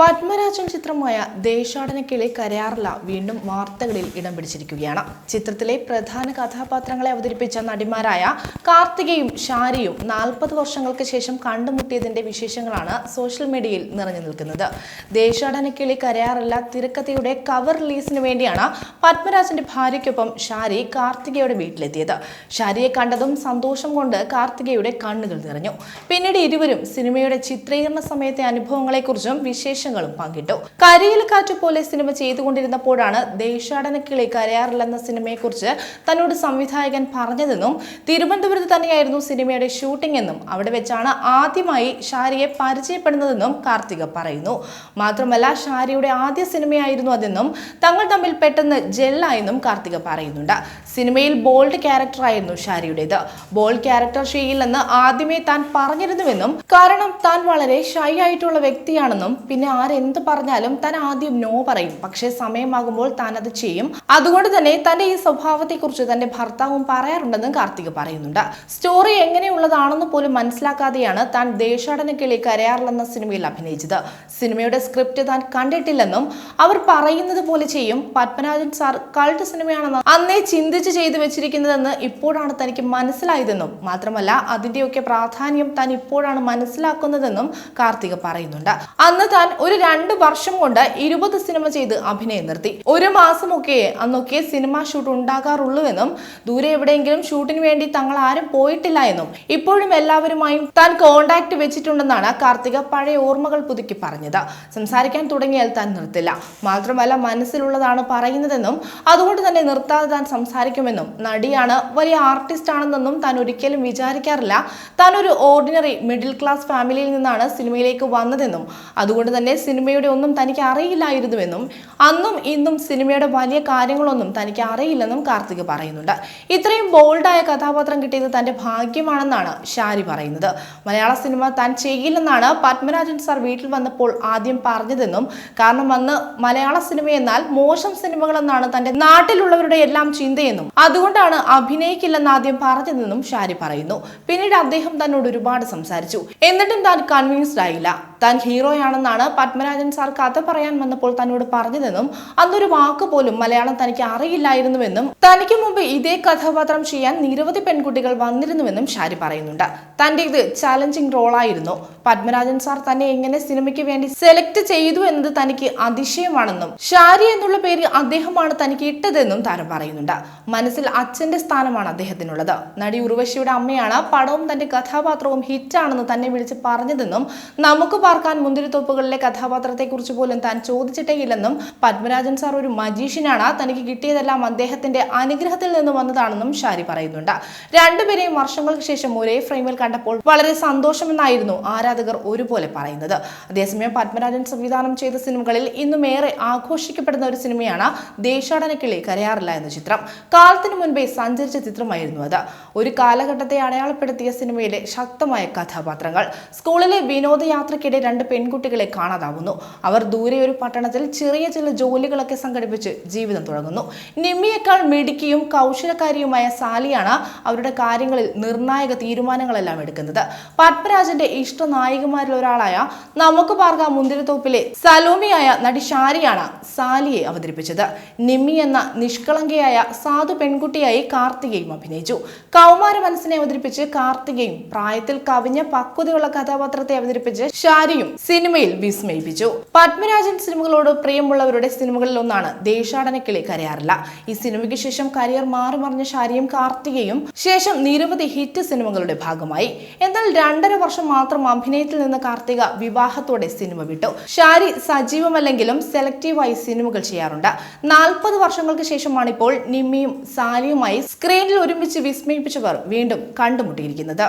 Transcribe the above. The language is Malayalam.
പത്മരാജൻ ചിത്രമായ ദേശാടനക്കിളി കരയാറില വീണ്ടും വാർത്തകളിൽ ഇടം പിടിച്ചിരിക്കുകയാണ്. ചിത്രത്തിലെ പ്രധാന കഥാപാത്രങ്ങളെ അവതരിപ്പിച്ച നടിമാരായ കാർത്തികയും ഷാരിയും നാൽപ്പത് വർഷങ്ങൾക്ക് ശേഷം കണ്ടുമുട്ടിയതിന്റെ വിശേഷങ്ങളാണ് സോഷ്യൽ മീഡിയയിൽ നിറഞ്ഞു നിൽക്കുന്നത്. ദേശാടനക്കിളി കരയാറില തിരക്കഥയുടെ കവർ റിലീസിന് വേണ്ടിയാണ് പത്മരാജന്റെ ഭാര്യയ്ക്കൊപ്പം ഷാരി കാർത്തികയുടെ വീട്ടിലെത്തിയത്. ഷാരിയെ കണ്ടതും സന്തോഷം കൊണ്ട് കാർത്തികയുടെ കണ്ണുകൾ നിറഞ്ഞു. പിന്നീട് ഇരുവരും സിനിമയുടെ ചിത്രീകരണ സമയത്തെ അനുഭവങ്ങളെക്കുറിച്ചും വിശേഷങ്ങളും പങ്കിട്ടു. കരയിൽ കാറ്റ് പോലെ സിനിമ ചെയ്തുകൊണ്ടിരുന്നപ്പോഴാണ് ദേശാടന കിളി കരയാറില്ലെന്ന സിനിമയെക്കുറിച്ച് തന്നോട് സംവിധായകൻ പറഞ്ഞതെന്നും തിരുവനന്തപുരത്ത് തന്നെയായിരുന്നു സിനിമയുടെ ഷൂട്ടിംഗ് എന്നും അവിടെ വെച്ചാണ് ആദ്യമായി ഷാരിയെ പരിചയപ്പെടുന്നതെന്നും കാർത്തിക പറയുന്നു. മാത്രമല്ല ഷാരിയുടെ ആദ്യ സിനിമയായിരുന്നു അതെന്നും തങ്ങൾ തമ്മിൽ പെട്ടെന്ന് ജെല്ലായെന്നും കാർത്തിക പറയുന്നുണ്ട്. സിനിമയിൽ ബോൾഡ് ക്യാരക്ടറായിരുന്നു ഷാരിയുടേത്. ബോൾഡ് ക്യാരക്ടർ ചെയ്യില്ലെന്ന് ആദ്യമേ താൻ പറഞ്ഞിരുന്നുവെന്നും കാരണം താൻ വളരെ ഷൈ ആയിട്ടുള്ള വ്യക്തിയാണെന്നും പിന്നെ ആരെന്ത് പറഞ്ഞാലും താൻ ആദ്യം നോ പറയും. പക്ഷേ സമയമാകുമ്പോൾ താൻ അത് ചെയ്യും. അതുകൊണ്ട് തന്നെ തന്റെ ഈ സ്വഭാവത്തെക്കുറിച്ച് തന്റെ ഭർത്താവും പറയാറുണ്ടെന്നും കാർത്തിക് പറയുന്നുണ്ട്. സ്റ്റോറി എങ്ങനെയുള്ളതാണെന്ന് പോലും മനസ്സിലാക്കാതെയാണ് താൻ ദേശാടന കിളി കരയാറില്ലെന്ന സിനിമയിൽ അഭിനയിച്ചത്. സിനിമയുടെ സ്ക്രിപ്റ്റ് താൻ കണ്ടിട്ടില്ലെന്നും അവർ പറയുന്നത് പോലെ ചെയ്യും. പത്മനാഭൻ സാർ കൾട്ട് സിനിമയാണെന്ന് അന്നേ ചിന്തിച്ച് ചെയ്തു വെച്ചിരിക്കുന്നതെന്ന് ഇപ്പോഴാണ് തനിക്ക് മനസ്സിലായതെന്നും. മാത്രമല്ല അതിന്റെയൊക്കെ പ്രാധാന്യം താൻ ഇപ്പോഴാണ് മനസ്സിലാക്കുന്നതെന്നും കാർത്തിക പറയുന്നുണ്ട്. അന്ന് താൻ ഒരു രണ്ട് വർഷം കൊണ്ട് ഇരുപത് സിനിമ ചെയ്ത് അഭിനയം നിർത്തി. ഒരു മാസമൊക്കെ അന്നൊക്കെ സിനിമ ഷൂട്ട് ഉണ്ടാകാറുള്ളൂവെന്നും ദൂരെ എവിടെയെങ്കിലും ഷൂട്ടിന് വേണ്ടി തങ്ങൾ ആരും പോയിട്ടില്ല എന്നും ഇപ്പോഴും എല്ലാവരുമായും താൻ കോണ്ടാക്ട് വെച്ചിട്ടുണ്ടെന്നാണ് കാർത്തിക പഴയ ഓർമ്മകൾ പുതുക്കി പറഞ്ഞത്. സംസാരിക്കാൻ തുടങ്ങിയാൽ താൻ നിർത്തില്ല. മാത്രമല്ല മനസ്സിലുള്ളതാണ് പറയുന്നതെന്നും അതുകൊണ്ട് തന്നെ നിർത്താതെ താൻ സംസാരിക്കുമെന്നും നടിയാണ് വലിയ ആർട്ടിസ്റ്റ് ആണെന്നൊന്നും താൻ ഒരിക്കലും വിചാരിക്കാറില്ല. താൻ ഒരു ഓർഡിനറി മിഡിൽ ക്ലാസ് ഫാമിലിയിൽ നിന്നാണ് സിനിമയിലേക്ക് വന്നതെന്നും അതുകൊണ്ട് തന്നെ സിനിമയുടെ ഒന്നും തനിക്ക് അറിയില്ലായിരുന്നുവെന്നും അന്നും ഇന്നും സിനിമയുടെ വലിയ കാര്യങ്ങളൊന്നും തനിക്ക് അറിയില്ലെന്നും കാർത്തിക് പറയുന്നുണ്ട്. ഇത്രയും ബോൾഡായ കഥാപാത്രം കിട്ടിയത് തന്റെ ഭാഗ്യമാണെന്നാണ് ഷാരി പറയുന്നത്. മലയാള സിനിമ താൻ ചെയ്യില്ലെന്നാണ് പത്മരാജൻ സാർ വീട്ടിൽ വന്നപ്പോൾ ആദ്യം പറഞ്ഞതെന്നും കാരണം അന്ന് മലയാള സിനിമ എന്നാൽ മോശം സിനിമകളെന്നാണ് തന്റെ നാട്ടിലുള്ളവരുടെ എല്ലാം ചിന്തയെന്നും അതുകൊണ്ടാണ് അഭിനയിക്കില്ലെന്ന് ആദ്യം പറഞ്ഞതെന്നും ഷാരി പറയുന്നു. പിന്നീട് അദ്ദേഹം തന്നോട് ഒരുപാട് സംസാരിച്ചു. എന്നിട്ടും താൻ കൺവിൻസ്ഡ് ആയില്ല. താൻ ഹീറോയാണെന്നാണ് പത്മരാജൻ സാർ കഥ പറയാൻ വന്നപ്പോൾ തന്നോട് പറഞ്ഞതെന്നും അന്നൊരു വാക്ക് പോലും മലയാളം തനിക്ക് അറിയില്ലായിരുന്നുവെന്നും തനിക്ക് മുമ്പ് ഇതേ കഥാപാത്രം ചെയ്യാൻ നിരവധി പെൺകുട്ടികൾ വന്നിരുന്നുവെന്നും ഷാരി പറയുന്നുണ്ട്. തന്റെ ഇത് ചാലഞ്ചിങ് റോളായിരുന്നു. പത്മരാജൻ സാർ തന്നെ എങ്ങനെ സിനിമയ്ക്ക് വേണ്ടി സെലക്ട് ചെയ്തു എന്നത് തനിക്ക് അതിശയമാണെന്നും ഷാരി എന്നുള്ള പേര് അദ്ദേഹമാണ് തനിക്ക് ഇട്ടതെന്നും താരം പറയുന്നുണ്ട്. മനസ്സിൽ അച്ഛന്റെ സ്ഥാനമാണ് അദ്ദേഹത്തിനുള്ളത്. നടി ഉർവശിയുടെ അമ്മയാണ് പടവും തന്റെ കഥാപാത്രവും ഹിറ്റാണെന്ന് തന്നെ വിളിച്ച് പറഞ്ഞതെന്നും നമുക്ക് പാർക്കാൻ മുന്തിരിത്തോപ്പുകളിലെ കഥാപാത്രത്തെക്കുറിച്ച് പോലും താൻ ചോദിച്ചിട്ടേയില്ലെന്നും പത്മരാജൻ സാർ ഒരു മജീഷ്യനാണ്. തനിക്ക് കിട്ടിയതെല്ലാം അദ്ദേഹത്തിന്റെ അനുഗ്രഹത്തിൽ നിന്ന് വന്നതാണെന്നും ഷാരി പറയുന്നുണ്ട്. രണ്ടുപേരെയും വർഷങ്ങൾക്ക് ശേഷം ഒരേ ഫ്രെയിമിൽ കണ്ടപ്പോൾ വളരെ സന്തോഷമെന്നായിരുന്നു ആരാധകർ ഒരുപോലെ പറയുന്നത്. അതേസമയം പത്മരാജൻ സംവിധാനം ചെയ്ത സിനിമകളിൽ ഇന്നും ഏറെ ആഘോഷിക്കപ്പെടുന്ന ഒരു സിനിമയാണ് ദേശാടനക്കിളി കരയാറില്ല എന്ന ചിത്രം. കാലത്തിനു മുൻപേ സഞ്ചരിച്ച ചിത്രമായിരുന്നു അത്. ഒരു കാലഘട്ടത്തെ അടയാളപ്പെടുത്തിയ സിനിമയിലെ ശക്തമായ കഥാപാത്രങ്ങൾ. സ്കൂളിലെ വിനോദയാത്രയ്ക്കിടെ രണ്ട് പെൺകുട്ടികളെ കാണാതാവുന്നു. അവർ ദൂരെ ഒരു പട്ടണത്തിൽ ചെറിയ ചില ജോലികളൊക്കെ സംഘടിപ്പിച്ച് ജീവിതം തുടങ്ങുന്നു. നിമ്മിയേക്കാൾ മിടുക്കിയും കൗശലക്കാരിയുമായ സാലിയാണ് അവരുടെ കാര്യങ്ങളിൽ നിർണായക തീരുമാനങ്ങളെല്ലാം എടുക്കുന്നത്. പത്മരാജന്റെ ഇഷ്ട നായികമാരിൽ ഒരാളായ നമുക്ക് പാർക്ക മുന്തിരിത്തോപ്പിലെ സലോമിയായ നടി ഷാരിയാണ് സാലിയെ അവതരിപ്പിച്ചത്. നിമ്മി എന്ന നിഷ്കളങ്കയായ സാധു പെൺകുട്ടിയായി കാർത്തികയും അഭിനയിച്ചു. കൗമാര മനസ്സിനെ അവതരിപ്പിച്ച് കാർത്തികയും പ്രായത്തിൽ കവിഞ്ഞ പക്വതയുള്ള കഥാപാത്രത്തെ അവതരിപ്പിച്ച് ഷാരിയും സിനിമയിൽ വിസ്മയിപ്പിച്ചു. പത്മരാജൻ സിനിമകളോട് പ്രിയമുള്ളവരുടെ സിനിമകളിൽ ഒന്നാണ് ദേശാടനക്കിളി കരയാറില്ല. ഈ സിനിമയ്ക്ക് ശേഷം കരിയർ മാറി മറിഞ്ഞ കാർത്തികയും ശേഷം നിരവധി ഹിറ്റ് സിനിമകളുടെ ഭാഗമായി. എന്നാൽ രണ്ടര വർഷം മാത്രം അഭിനയത്തിൽ നിന്ന് കാർത്തിക വിവാഹത്തോടെ സിനിമ വിട്ടു. ഷാരി സജീവമല്ലെങ്കിലും സെലക്റ്റീവായി സിനിമകൾ ചെയ്യാറുണ്ട്. നാൽപ്പത് വർഷങ്ങൾക്ക് ശേഷമാണ് ഇപ്പോൾ നിമ്മിയും സാലിയുമായി സ്ക്രീനിൽ ഒരുമിച്ച് വിസ്മയിപ്പിച്ചവർ വീണ്ടും കണ്ടുമുട്ടിയിരിക്കുന്നത്.